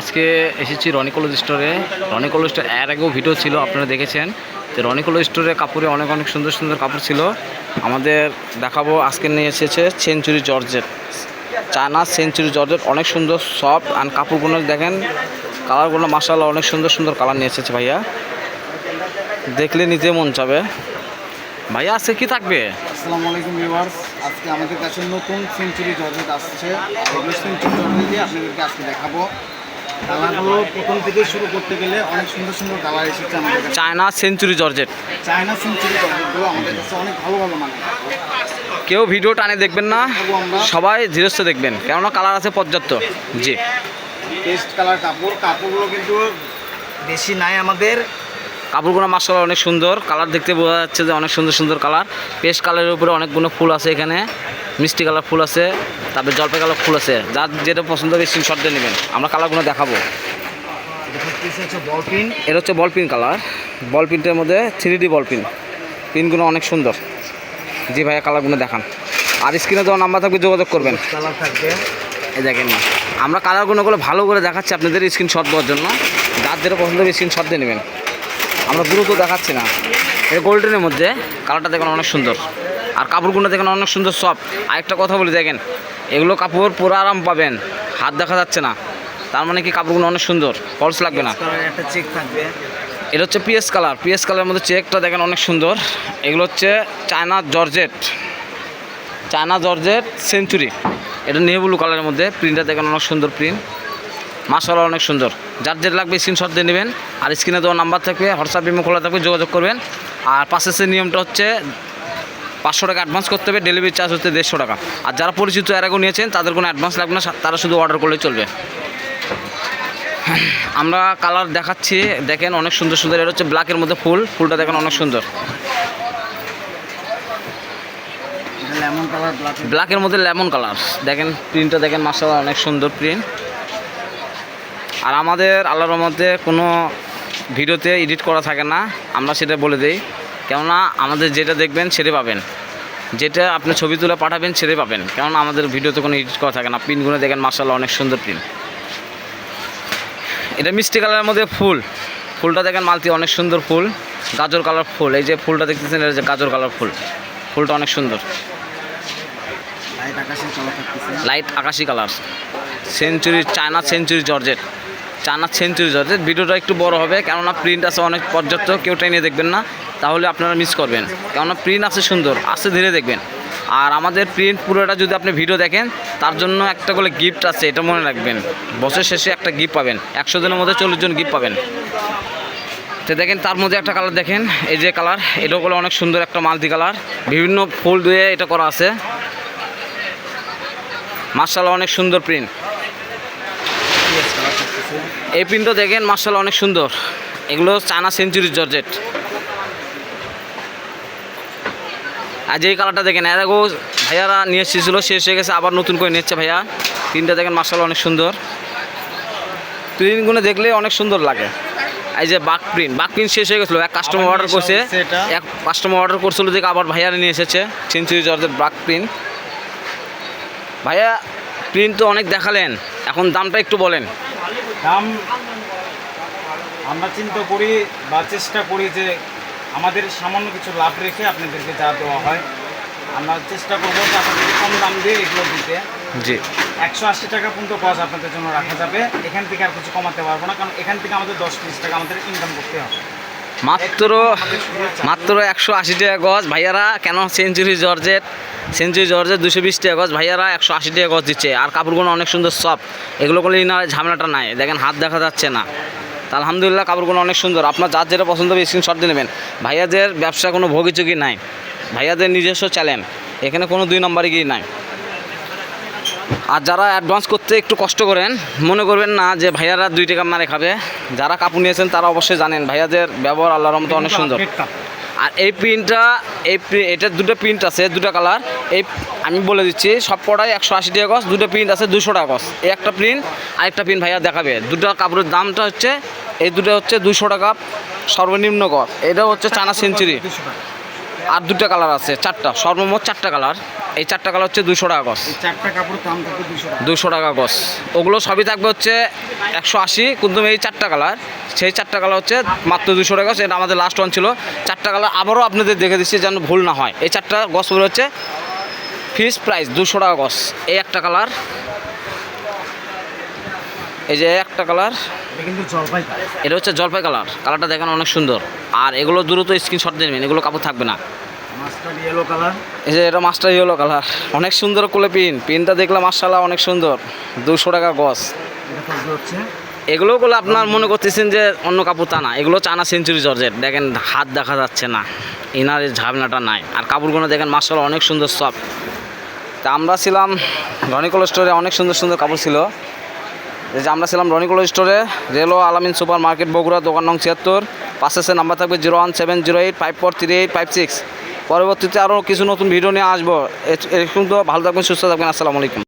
আজকে এসেছি রনি স্টোরে রনি কলেজ স্টোর এর আগেও ভিডিও ছিল, আপনারা দেখেছেন। তো রনি স্টোরে কাপড়ে অনেক অনেক সুন্দর সুন্দর কাপড় ছিল। আমাদের দেখাবো, আজকে নিয়ে এসেছে century georgette China century georgette অনেক সুন্দর সফট অ্যান্ড কাপড়গুলো দেখেন। কালারগুলো মাসাল্লাহ অনেক সুন্দর সুন্দর কালার নিয়ে এসেছে ভাইয়া। দেখলে নিতে মন চাবে। ভাইয়া, আজকে কি থাকবে? আসসালামু আলাইকুম ভিউয়ার্স আজকে আমাদের কাছে নতুন সেঞ্চুরি জর্জেট আসছে। সেঞ্চুরি আপনাদেরকে আজকে দেখাবো। কালারগুলো প্রথম থেকে শুরু করতে গেলে অনেক সুন্দর সুন্দর কালার এসেছে আমাদের কাছে। China century georgette. China century জর্জেটগুলো আমাদের কাছে অনেক ভালো ভালো মানে। কেউ ভিডিও টানে দেখবেন না সবাই ধীরস্থ দেখবেন কেননা কালার আছে পর্যাপ্ত। জি। কালার কাপড় কাপড়গুলো কিন্তু বেশি নাই আমাদের। কাপড়গুলো মাসাল্লাহ অনেক সুন্দর কালার দেখতে বোঝা যাচ্ছে যে অনেক সুন্দর সুন্দর কালার। পেস্ট কালারের উপরে অনেকগুলো ফুল আছে এখানে। মিষ্টি কালার ফুল আছে তারপরে জলপাই কালার ফুল আছে। যার যেটা পছন্দ হবে স্ক্রিনশট দিয়ে নেবেন। আমরা কালারগুলো দেখাবো। দেখুন হচ্ছে বল পিন এটা হচ্ছে বল পিন কালার বল পিনটার মধ্যে থ্রি ডি বল পিন পিনগুলো অনেক সুন্দর। জি ভাইয়া কালারগুলো দেখান। আর স্ক্রিনে দেওয়া নাম্বার থাকবে যোগাযোগ করবেন। কালার থাকবে। এই দেখেন না। আমরা কালারগুলোগুলো ভালো করে দেখাচ্ছি আপনাদের স্ক্রিনশট দেওয়ার জন্য। যার যেটা পছন্দ হবে স্ক্রিনশট দিয়ে নেবেন। আমরা দ্রুত দেখাচ্ছি না। এটা গোল্ডেনের মধ্যে কালারটা দেখেন অনেক সুন্দর। আর কাপড়গুলো দেখেন অনেক সুন্দর সব আরেকটা কথা বলি দেখেন এগুলো কাপড় পুরো আরাম পাবেন হাত দেখা যাচ্ছে না। তার মানে কি কাপড়গুলো অনেক সুন্দর ফলস লাগবে না। একটা চেক থাকবে। এটা হচ্ছে পিএস কালার পিএস কালারের মধ্যে চেকটা দেখেন অনেক সুন্দর। এগুলো হচ্ছে China georgette China georgette century এটা নেভি ব্লু কালারের মধ্যে প্রিন্টটা দেখেন অনেক সুন্দর প্রিন্ট মাসাল্লাহ অনেক সুন্দর। যার যেটা লাগবে স্ক্রিনশট দিয়ে নেবেন আর স্ক্রিনে দেওয়া নাম্বার থাকবে হোয়াটসঅ্যাপ বিমো খোলা থাকবে যোগাযোগ করবেন। আর পাশের নিয়মটা হচ্ছে পাঁচশো টাকা অ্যাডভান্স করতে হবে ডেলিভারি চার্জ হচ্ছে দেড়শো টাকা। আর যারা পরিচিত এর আগেও নিয়েছেন তাদের কোনো অ্যাডভান্স লাগবে না তারা শুধু অর্ডার করলেই চলবে। আমরা কালার দেখাচ্ছি দেখেন অনেক সুন্দর সুন্দর এটা হচ্ছে ব্ল্যাকের মধ্যে ফুল ফুলটা দেখেন অনেক সুন্দর। ব্ল্যাকের মধ্যে। লেমন কালার দেখেন প্রিন্টটা দেখেন মাসাল অনেক সুন্দর প্রিন্ট আর আমাদের আল্লাহর মধ্যে কোনো ভিডিওতে এডিট করা থাকে না আমরা সেটা বলে দিই। কেননা আমাদের যেটা দেখবেন সেটাই পাবেন। যেটা আপনি ছবি তুলে পাঠাবেন সেটাই পাবেন। কেননা আমাদের ভিডিওতে কোনো এডিট করা থাকে না। প্রিন্টগুলো দেখেন মাসাল্লাহ অনেক সুন্দর প্রিন্ট এটা মিষ্টি কালারের মধ্যে ফুল। ফুলটা দেখেন মালতি অনেক সুন্দর ফুল। গাজর কালার ফুল। এই যে ফুলটা দেখতেছেন এটা যে গাজর কালার ফুল। ফুলটা অনেক সুন্দর। লাইট আকাশি colour century China century georgette China century georgette ভিডিওটা একটু বড় হবে, কেননা প্রিন্ট আছে অনেক পর্যাপ্ত, কেউ টেনে দেখবেন না। তাহলে আপনারা মিস করবেন। কেননা প্রিন্ট আছে সুন্দর আস্তে ধীরে দেখবেন। আর আমাদের প্রিন্ট পুরোটা যদি আপনি ভিডিও দেখেন, তার জন্য একটা করে গিফট আছে, এটা মনে রাখবেন। বছর শেষে একটা গিফট পাবেন। একশো দিনের মধ্যে চল্লিশ জন গিফট পাবেন। তো দেখেন, তার মধ্যে একটা কালার দেখেন। এই যে কালার এটাও বলে অনেক সুন্দর একটা মাল্টি কালার বিভিন্ন ফুল দিয়ে এটা করা আছে। মার্শাল অনেক সুন্দর প্রিন্ট এই প্রিন্টও দেখেন মার্শাল অনেক সুন্দর। এগুলো চায়না সেঞ্চুরি জর্জেট। আর যেই কালারটা দেখেন এর আগেও ভাইয়ারা নিয়ে এসেছিল শেষ হয়ে গেছে আবার নতুন করে নিচ্ছে ভাইয়া। প্রিন্টটা দেখেন মার্শাল অনেক সুন্দর। প্রিন্টগুলো দেখলে অনেক সুন্দর লাগে। এই যে বাক প্রিন্ট বাক প্রিন্ট শেষ হয়ে গেছিল এক কাস্টমার অর্ডার করছে। এক কাস্টমার অর্ডার করছিল দেখে আবার ভাইয়ারা নিয়ে এসেছে সেঞ্চুরি জর্জেট বাক প্রিন্ট। ভাইয়া প্রিন্ট তো অনেক দেখালেন এখন দামটা একটু বলেন। দাম আমরা চিন্তা করি বা চেষ্টা করি যে আমাদের সামান্য কিছু লাভ রেখে আপনাদেরকে যা দেওয়া হয় আমরা চেষ্টা করব যে আপনাদেরকে কম দাম দিয়ে এগুলো দিতে। জি। একশো আশি টাকা পর্যন্ত গজ আপনাদের জন্য রাখা যাবে। এখান থেকে আর কিছু কমাতে পারব না কারণ এখান থেকে আমাদের দশ তিরিশ টাকা আমাদের ইনকাম করতে হবে। মাত্র। মাত্র একশো আশি টাকা গজ। ভাইয়ারা, কেন সেঞ্চুরি জর্জেট? সেঞ্চুরি জর্জেট দুশো বিশ টাকা গজ। ভাইয়ারা, একশো আশি টাকা গজ দিচ্ছে। আর কাপড়গুলো অনেক সুন্দর সফট। এগুলো করলে না ঝামেলাটা নাই। দেখেন, হাত দেখা যাচ্ছে না। আলহামদুলিল্লাহ, কাপড়গুলো অনেক সুন্দর। আপনার যার যেটা পছন্দ হবে স্ক্রিনশট দিয়ে নেবেন। ভাইয়াদের ব্যবসা কোনো ভোগিচুকি নাই। ভাইয়াদের নিজস্ব চ্যালেঞ্জ এখানে কোনো দুই নম্বরই গিয়ে নাই। আর যারা অ্যাডভান্স করতে একটু কষ্ট করেন মনে করবেন না যে ভাইয়ারা দুই টাকা মারে খাবে। যারা কাপড় নিয়েছেন তারা অবশ্যই জানেন ভাইয়াদের ব্যবহার আল্লাহর রহমতে অনেক সুন্দর। আর এই প্রিন্টটা এই এটার দুটো প্রিন্ট আছে দুটো কালার এই আমি বলে দিচ্ছি সব কটাই একশো আশি টাকা গছ দুটো প্রিন্ট আছে দুশো টাকা গছ এই একটা প্রিন্ট আর একটা প্রিন্ট ভাইয়া দেখাবে। দুটো কাপড়ের দামটা হচ্ছে এই দুটো হচ্ছে দুশো টাকা সর্বনিম্ন গছ এটা হচ্ছে চানা সেঞ্চুরি আর দুটো কালার আছে চারটা সর্বমোট চারটা কালার এই চারটা কালার হচ্ছে দুশো টাকা এই চারটা কাপড় দাম থাকবে দুশো টাকা। গজ। ওগুলো সবই থাকবে হচ্ছে একশো আশি কিন্তু এই চারটা কালার সেই চারটা কালার হচ্ছে মাত্র দুশো টাকা গজ। এটা আমাদের লাস্ট ওয়ান ছিল। চারটা কালার আবারও আপনাদের দেখে দিচ্ছি যেন ভুল না হয়। এই চারটা পড়ে হচ্ছে ফিস প্রাইস দুশো টাকা গজ। এই একটা কালার এই যে একটা কালার এটা কিন্তু এটা হচ্ছে জলপাই কালার। কালারটা দেখেন অনেক সুন্দর। আর এগুলো দ্রুত স্ক্রিনশট দেবেন এগুলো কাপড় থাকবে না। এই যে এটা মাস্টার ইয়েলো কালার অনেক সুন্দর কোলে পিন। পিনটা দেখলাম মার্শাল্লাহ অনেক সুন্দর। দুশো টাকা হচ্ছে? এগুলো করলে আপনার মনে করতেছেন যে অন্য কাপড় তা না। এগুলো চানা সেঞ্চুরি জর্জেট। দেখেন হাত দেখা যাচ্ছে না। ইনারের ঝামেলাটা নাই। আর কাপড়গুলো দেখেন মার্শাল অনেক সুন্দর সব তা আমরা ছিলাম রনিকল স্টোরে অনেক সুন্দর সুন্দর কাপড় ছিল। এই যে আমরা ছিলাম রনিকল স্টোরে রেলো আলামিন সুপার মার্কেট বগুড়া দোকান নং ছিয়াত্তর। পাশে সে নাম্বার থাকবে zero one seven zero eight five four three eight five six. পরবর্তীতে আরও কিছু নতুন ভিডিও নিয়ে আসব। এরকম তো ভালো থাকবেন, সুস্থ থাকবেন, আসসালামু আলাইকুম।